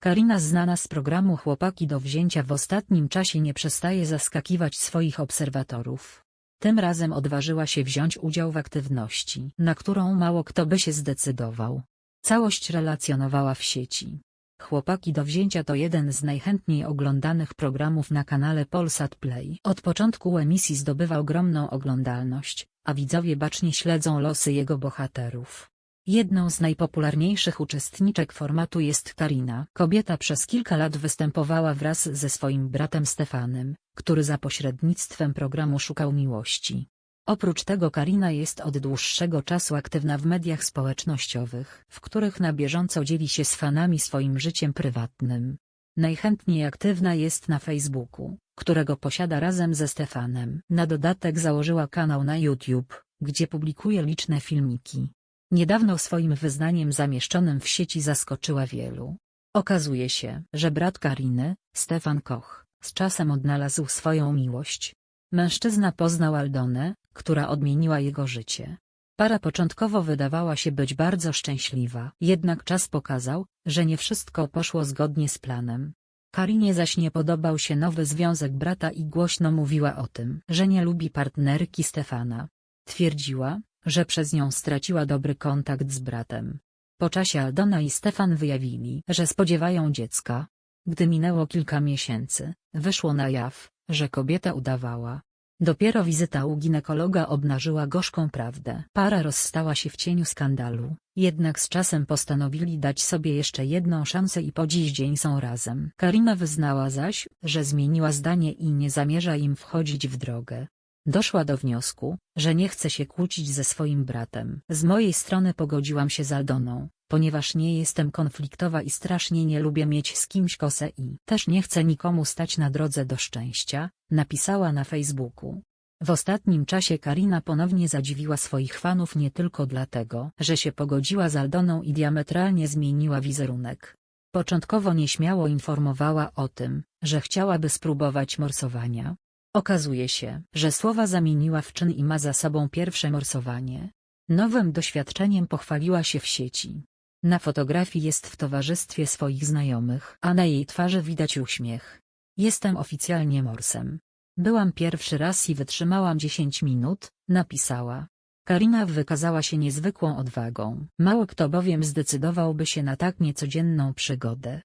Karina znana z programu Chłopaki do wzięcia w ostatnim czasie nie przestaje zaskakiwać swoich obserwatorów. Tym razem odważyła się wziąć udział w aktywności, na którą mało kto by się zdecydował. Całość relacjonowała w sieci. Chłopaki do wzięcia to jeden z najchętniej oglądanych programów na kanale Polsat Play. Od początku emisji zdobywa ogromną oglądalność, a widzowie bacznie śledzą losy jego bohaterów. Jedną z najpopularniejszych uczestniczek formatu jest Karina. Kobieta przez kilka lat występowała wraz ze swoim bratem Stefanem, który za pośrednictwem programu szukał miłości. Oprócz tego Karina jest od dłuższego czasu aktywna w mediach społecznościowych, w których na bieżąco dzieli się z fanami swoim życiem prywatnym. Najchętniej aktywna jest na Facebooku, którego posiada razem ze Stefanem. Na dodatek założyła kanał na YouTube, gdzie publikuje liczne filmiki. Niedawno swoim wyznaniem zamieszczonym w sieci zaskoczyła wielu. Okazuje się, że brat Kariny, Stefan Koch, z czasem odnalazł swoją miłość. Mężczyzna poznał Aldonę, która odmieniła jego życie. Para początkowo wydawała się być bardzo szczęśliwa, jednak czas pokazał, że nie wszystko poszło zgodnie z planem. Karinie zaś nie podobał się nowy związek brata i głośno mówiła o tym, że nie lubi partnerki Stefana. Twierdziła, że przez nią straciła dobry kontakt z bratem. Po czasie Aldona i Stefan wyjawili, że spodziewają dziecka. Gdy minęło kilka miesięcy, wyszło na jaw, że kobieta udawała. Dopiero wizyta u ginekologa obnażyła gorzką prawdę. Para rozstała się w cieniu skandalu, jednak z czasem postanowili dać sobie jeszcze jedną szansę i po dziś dzień są razem. Karina wyznała zaś, że zmieniła zdanie i nie zamierza im wchodzić w drogę. Doszła do wniosku, że nie chce się kłócić ze swoim bratem. Z mojej strony pogodziłam się z Aldoną, ponieważ nie jestem konfliktowa i strasznie nie lubię mieć z kimś kosę i też nie chcę nikomu stać na drodze do szczęścia, napisała na Facebooku. W ostatnim czasie Karina ponownie zadziwiła swoich fanów nie tylko dlatego, że się pogodziła z Aldoną i diametralnie zmieniła wizerunek. Początkowo nieśmiało informowała o tym, że chciałaby spróbować morsowania. Okazuje się, że słowa zamieniła w czyn i ma za sobą pierwsze morsowanie. Nowym doświadczeniem pochwaliła się w sieci. Na fotografii jest w towarzystwie swoich znajomych, a na jej twarzy widać uśmiech. Jestem oficjalnie morsem. Byłam pierwszy raz i wytrzymałam 10 minut, napisała. Karina wykazała się niezwykłą odwagą. Mało kto bowiem zdecydowałby się na tak niecodzienną przygodę.